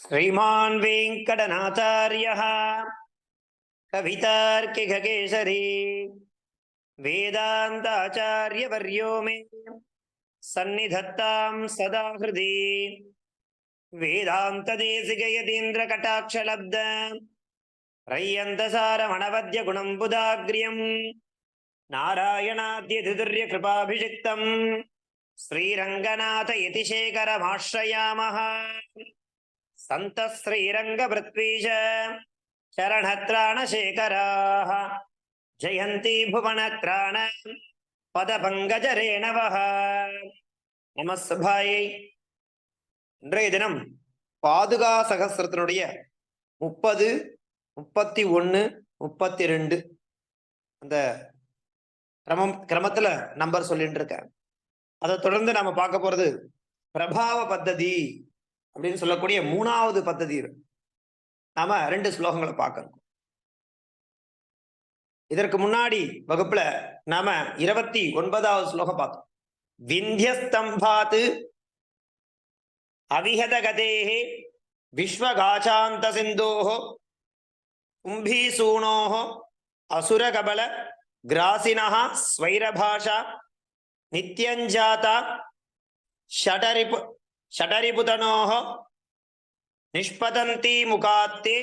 श्रीमान् वेङ्कटनाथार्यः कवितार्किककेसरी वेदान्ताचार्यवर्यो मे सन्निधत्तां सदा हृदि वेदान्तदेशिकयतीन्द्रकटाक्षलब्ध रय्यन्तसारमणवद्यगुणम् बुधाग्र्यम् नारायणाद्यतिदुर्यकृपाभिषिक्तम् श्रीरङ्गनाथ यतिशेखरमाश्रयामः सन्तः श्रीरङ्गभृत्वीश शरणत्राणशेखराः जयन्ती भुवनत्राण பதபங்கஜரேணவः நமஸ்பாயை இன்றைய தினம் பாதுகா சகசிரத்தினுடைய முப்பது முப்பத்தி ஒன்று முப்பத்தி ரெண்டு அந்த கிரமம் கிரமத்துல நம்பர் சொல்லிட்டு இருக்கேன் அதை தொடர்ந்து நாம பார்க்க போறது பிரபாவ பத்ததி அப்படின்னு சொல்லக்கூடிய மூணாவது பத்ததி நாம ரெண்டு ஸ்லோகங்களை பார்க்கணும் இதற்கு முன்னாடி வகுப்புல நாம இருபத்தி ஒன்பதாவது ஸ்லோகம் பார்த்தோம். விந்தியஸ்தம்பாத் அவிஹத கதேஹே விஸ்வகாச்சாந்த சிந்தோஹோ கும்பீசூனோஹோ அசுரகபல கிராசினா ஸ்வைரபாஷா நித்யஞ்சாதா ஷடரிபு ஷடரிபுதனோः நிஷ்பதந்தி முகாத்தே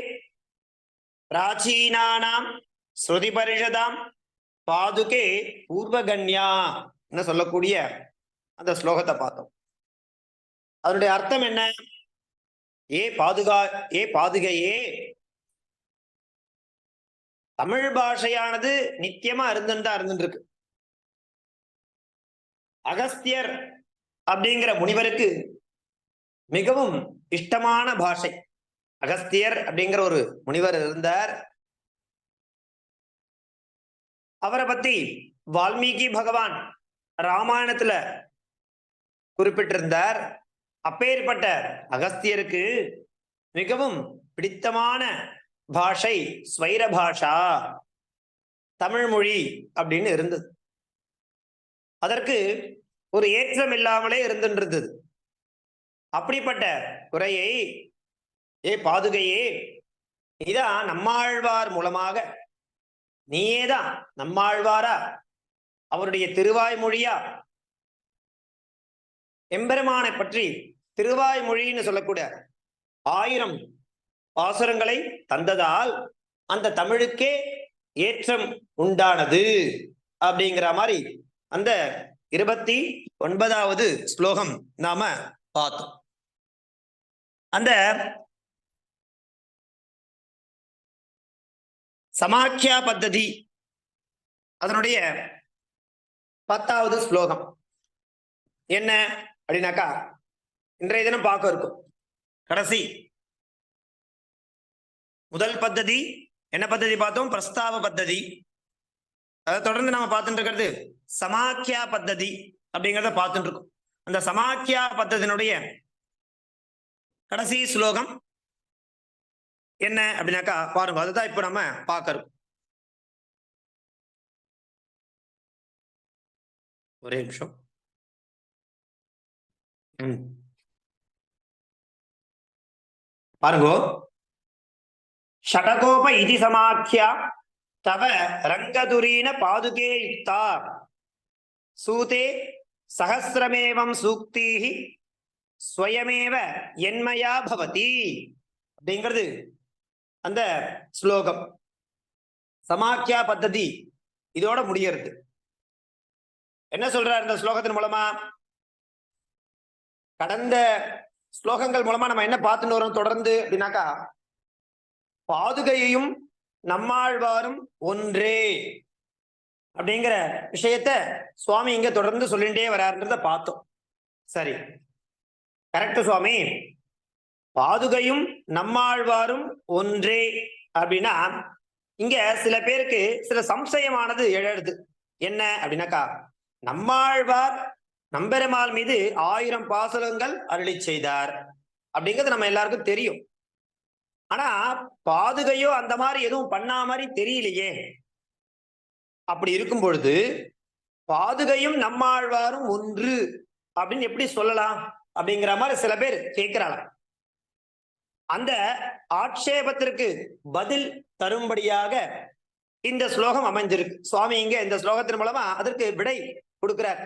பிராச்சீனானாம் ஸ்ருதி பரிஷதாம் பாதுகே பூர்வகன்யா சொல்லக்கூடிய அந்த ஸ்லோகத்தை பார்த்தோம். அதனுடைய அர்த்தம் என்ன? ஏ பாதுகா ஏ பாதுகையே. தமிழ் பாஷையானது நித்தியமா இருந்துன்னு இருந்துட்டு இருந்துருக்கு அகஸ்தியர் அப்படிங்கிற முனிவருக்கு மிகவும் இஷ்டமான பாஷை. அகஸ்தியர் அப்படிங்கிற ஒரு முனிவர் இருந்தார். அவரை பத்தி வால்மீகி பகவான் ராமாயணத்துல குறிப்பிட்டிருந்தார். அப்பேற்பட்ட அகஸ்தியருக்கு மிகவும் பிடித்தமான பாஷை ஸ்வைர பாஷா தமிழ் மொழி அப்படின்னு இருந்தது. அதற்கு ஒரு ஏற்றம் இல்லாமலே இருந்துன்றது அப்படிப்பட்ட குறையை ஏ பாதுகையே இதான் நம்மாழ்வார் மூலமாக. நீயேதான் நம்மாழ்வாரா? அவருடைய திருவாய்மொழியா? எம்பெருமானை பற்றி திருவாய்மொழின்னு சொல்லக்கூடிய ஆயிரம் பாசுரங்களை தந்ததால் அந்த தமிழுக்கே ஏற்றம் உண்டானது அப்படிங்கிற மாதிரி அந்த இருபத்தி ஒன்பதாவது ஸ்லோகம் நாம பார்த்தோம். அந்த சமாக்கியா பத்ததி அதனுடைய பத்தாவது ஸ்லோகம். என்ன அப்படின்னாக்கா இன்றைய தினம் பார்க்க இருக்கும். கடைசி. முதல் பத்ததி என்ன பத்ததி பார்த்தோம்? பிரஸ்தாவ பத்ததி. அதை தொடர்ந்து நம்ம பார்த்துட்டு இருக்கிறது சமாக்கியா பத்ததி அப்படிங்கிறத பார்த்துட்டு இருக்கோம். அந்த சமாக்கியா பத்ததினுடைய கடைசி ஸ்லோகம் என்ன அப்படின்னாக்கா பாருங்க அதுதான் இப்ப நம்ம பார்க்கறோம். ஒரே நிமிஷம். பாருங்கோ. ஷடகோப இதி சமாக்கியா தவ ரங்கதுரீன பாதுகே யுக்தா. சூதே சகசிரமேவம் சூக்தீஹி ஸ்வயமேவ என்மயா பவதி. அப்படிங்கிறது அந்த ஸ்லோகம். சமாக்கியா பத்ததி. இதோட முடியறது. என்ன சொல்றார் இந்த ஸ்லோகத்தின் மூலமா? கடந்த ஸ்லோகங்கள் மூலமா நம்ம என்ன பார்த்துட்டு வரோம் தொடர்ந்து அப்படின்னாக்கா பாதுகையையும் நம்மாழ்வாரும் ஒன்றே. அப்படிங்கிற விஷயத்த சுவாமி இங்க தொடர்ந்து சொல்லிட்டே வராருன்றத பார்த்தோம். சரி. கரெக்ட் சுவாமி. பாதுகையும் நம்மாழ்வாரும் ஒன்றே அப்படின்னா இங்க சில பேருக்கு சில சம்சயமானது எழறது. என்ன அப்படின்னாக்கா நம்மாழ்வார் நம்பெருமாள் மீது ஆயிரம் பாசலங்கள் அருளி செய்தார். அப்படிங்கிறது நம்ம எல்லாருக்கும் தெரியும். ஆனா பாதுகையோ அந்த மாதிரி எதுவும் பண்ணா மாதிரி தெரியலையே. அப்படி இருக்கும் பொழுது பாதுகையும் நம்மாழ்வாரும் ஒன்று அப்படின்னு எப்படி சொல்லலாம்? அப்படிங்கிற மாதிரி சில பேர் கேட்கிறாங்க அந்த ஆட்சேபத்திற்கு பதில் தரும்படியாக இந்த ஸ்லோகம் அமைஞ்சிருக்கு. சுவாமி இங்க இந்த ஸ்லோகத்தின் மூலமா அதற்கு விடை கொடுக்கிறார்.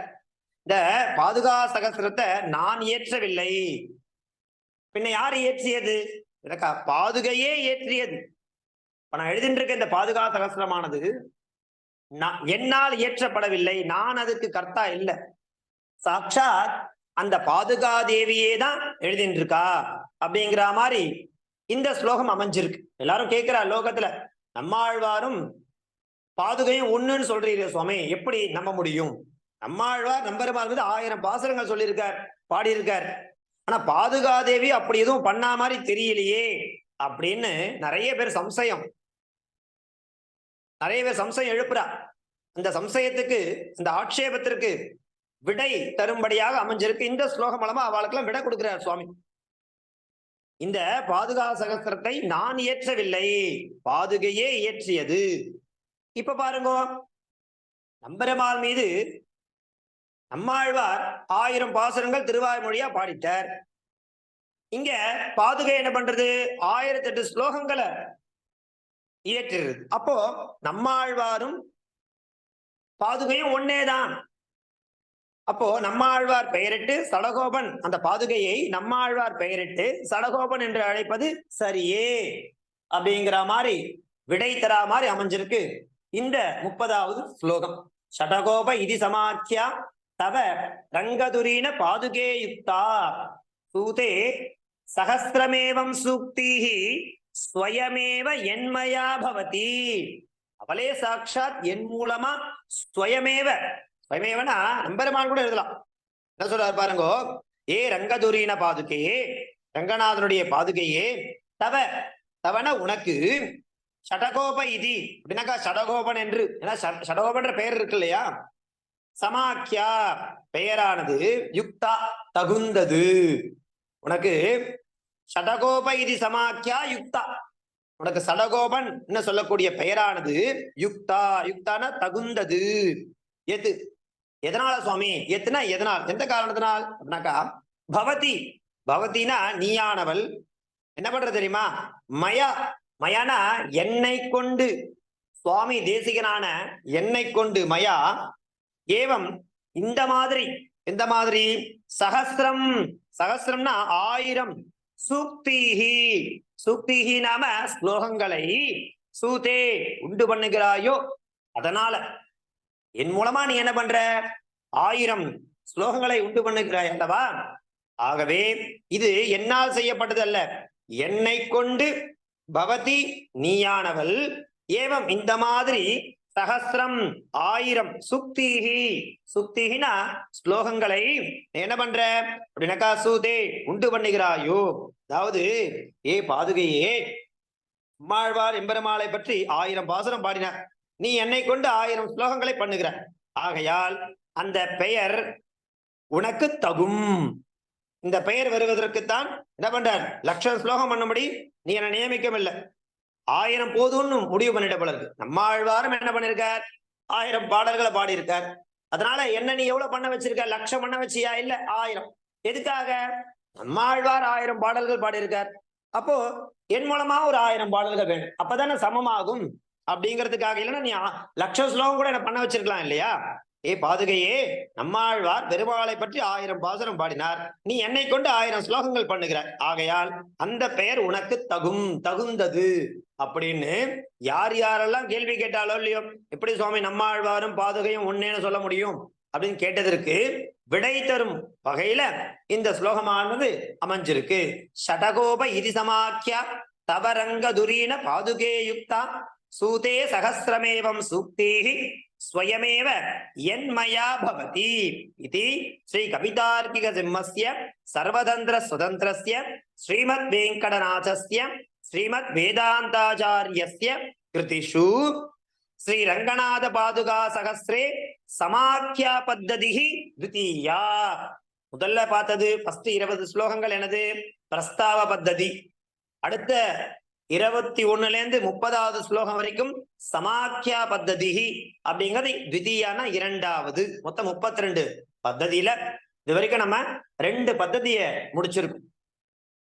இந்த பாதுகா சகசிரத்தை நான் ஏற்றவில்லை பின்ன யார் ஏற்றியது எனக்கா பாதுகையே ஏற்றியது இப்ப நான் எழுதிட்டு இருக்க இந்த பாதுகா சகசிரமானது என்னால் இயற்றப்படவில்லை. நான் அதுக்கு கர்த்தா இல்லை. சாட்சாத் அந்த பாதுகா தேவியே தான் எழுதிட்டு இருக்கா அப்படிங்கிற மாதிரி இந்த ஸ்லோகம் அமைஞ்சிருக்கு. எல்லாரும் கேட்கிறா லோகத்துல. நம்மாழ்வாரும் பாதுகையும் ஒண்ணுன்னு சொல்றீங்க சுவாமி. எப்படி நம்ப முடியும்? நம்மாழ்வார் நம்பருமா மீது ஆயிரம் பாசுரங்கள் சொல்லியிருக்கார் பாடியிருக்கார். ஆனா பாதுகாதேவி அப்படி எதுவும் பண்ணா மாதிரி தெரியலையே அப்படின்னு நிறைய பேர் சம்சயம். நிறைய பேர் சம்சயம் எழுப்புறா. அந்த சம்சயத்துக்கு இந்த ஆட்சேபத்திற்கு விடை தரும்படியாக அமைஞ்சிருக்கு. இந்த ஸ்லோகம் மூலமா அவளுக்கெல்லாம் விடை கொடுக்கிறார் சுவாமி. இந்த பாதுகா சகஸ்திரத்தை நான் இயற்றவில்லை. பாதுகையே இயற்றியது. இப்ப பாருங்க நம்பெருமாள் மீது நம்மாழ்வார் ஆயிரம் பாசுரங்கள் திருவாய்மொழியா பாடிட்டார். இங்க பாதுகை என்ன பண்றது? ஆயிரத்தி எட்டு ஸ்லோகங்களை இயற்றுகிறது. அப்போ நம்மாழ்வாரும் பாதுகையும் ஒன்னேதான். அப்போ நம்மாழ்வார் பெயரிட்டு சடகோபன் அந்த பாதுகையை நம்மாழ்வார் பெயரிட்டு சடகோபன் என்று அழைப்பது சரியே அப்படிங்கிற மாதிரி விடை தரா மாதிரி அமைஞ்சிருக்கு இந்த முப்பதாவது ஸ்லோகம். ஷடகோப இதி சமாக்கியா தவ ரங்கதுரீன பாதுகே யுக்தா சூதே சகசிரமேவம் சூக்திஹி ஸ்வயமேவ என்மயா பவதி. அவளே சாட்சாத் என் மூலமா ஸ்வயமேவ. ஸ்வயமேவனா? நம்பெருமான் கூட எழுதலாம். என்ன சொல்றாரு பாருங்கோ? ஏ ரங்கதுரீன பாதுகையே ரங்கநாதனுடைய பாதுகையே தவ தவன உனக்கு ஷடகோப இதி. அப்படின்னாக்கா ஷடகோபன் என்று. ஏன்னா ஷட- ஷடகோபன்ற பெயர் இருக்கு இல்லையா? சமாக்கியா பெயரானது யுக்தா தகுந்தது. உனக்கு சடகோப இது சமாக்கியா யுக்தா. உனக்கு சடகோபன் என்ன சொல்லக்கூடிய பெயரானது? யுக்தா. யுக்தான தகுந்தது. எது? எதனால சுவாமி? எத்துனா எதனால்? எந்த காரணத்தினால்? அப்படின்னாக்கா பவதி. பவதினா நீயானவள். என்ன பண்றது தெரியுமா? மயா. மயானா என்னை கொண்டு. சுவாமி தேசிகனான என்னை கொண்டு மயா. ஏவம் இந்த மாதிரி. எந்த மாதிரி? சகசிரம். சகசிரம்னா ஆயிரம். சூக்திஹி. சூக்திஹி நாம ஸ்லோகங்களை சூதே உண்டு பண்ணுகிறாயோ அதனால. என் மூலமா நீ என்ன பண்ற? ஆயிரம் ஸ்லோகங்களை உண்டு பண்ணுகிறாய் அல்லவா? ஆகவே இது என்னால் செய்யப்பட்டது அல்ல என்னை கொண்டு பவதி நீயானவள் ஏவம் இந்த மாதிரி சகசிரம் ஆயிரம் சுக்திஹி. சுக்திஹினா ஸ்லோகங்களை என்ன பண்ற? அப்படின்னாக்கா சூதே உண்டு பண்ணுகிறாயோ? அதாவது ஏ பாதுகையே அம்மாழ்வார் எம்பெருமாளை பற்றி ஆயிரம் பாசுரம் பாடினார் நீ என்னை கொண்டு ஆயிரம் ஸ்லோகங்களை பண்ணுகிற. ஆகையால் அந்த பெயர் உனக்கு தகும். இந்த பெயர் வருவதற்குத்தான் என்ன பண்றார்? லட்சம் ஸ்லோகம் பண்ணும்படி நீ என்னை நியமிக்கவில்லை. ஆயிரம் போதும்னு முடிவு பண்ணிட்ட போல இருக்கு. நம்மாழ்வாரும் என்ன பண்ணிருக்கார்? ஆயிரம் பாடல்களை பாடியிருக்கார். அதனால என்ன நீ எவ்வளவு பண்ண வச்சிருக்க? லட்சம் பண்ண வச்சியா? இல்ல ஆயிரம். எதுக்காக? நம்மாழ்வார் ஆயிரம் பாடல்கள் பாடியிருக்கார். அப்போ என் மூலமா ஒரு ஆயிரம் பாடல்கள் வேணும். அப்பதானே சமமாகும். அப்படிங்கிறதுக்காக இல்லைன்னா நீ லட்சம் ஸ்லோகம் கூட என்ன பண்ண வச்சிருக்கலாம் இல்லையா? ஏ பாதுகையே நம்மாழ்வார் பெருமாளை பற்றி ஆயிரம் பாசுரம் பாடினார். நீ என்னை கொண்டு ஆயிரம் ஸ்லோகங்கள் பண்ணுகிறாய் ஆகையால் அந்த பெயர் உனக்கு தகும் தகுந்தது. அப்படின்னு யார் யாரெல்லாம் கேள்வி கேட்டாலோ இல்லையோ எப்படி சுவாமி நம்மாழ்வாரும் பாதுகையும் ஒன்னேன்னு சொல்ல முடியும்? அப்படின்னு கேட்டதற்கு விடை தரும் வகையில இந்த ஸ்லோகமானது அமைஞ்சிருக்கு. ஷடகோப இதி சமாக்கியா தவரங்க துரீன பாதுகே யுக்தா சூதே சகசிரமேவம் சூக்தேகி ஸ்வயமேவ என்மயா பவதி இது ஸ்ரீ கவிதார்க்கிக சிம்மஸ்ய சர்வதந்திர சுதந்திரஸ்ய ஸ்ரீமத் வெங்கடநாதஸ்ய ஸ்ரீமத் வேதாந்தாச்சாரியஸ்ய கிருதிஷு ஸ்ரீ ரங்கநாத பாதுகா சகசிரே சமாக்கியா பத்ததி த்விதீயா முதல்ல பார்த்தது ஃபர்ஸ்ட் இருபது ஸ்லோகங்கள் எனது பிரஸ்தாவ பத்ததி அடுத்த இருபத்தி ஒண்ணுல இருந்து முப்பதாவது ஸ்லோகம் வரைக்கும் சமாக்கியா பத்ததி அப்படிங்கிறது திவிதியான இரண்டாவது. மொத்தம் முப்பத்தி ரெண்டு பத்ததியில இது வரைக்கும் நம்ம ரெண்டு பத்ததிய முடிச்சிருக்கோம்.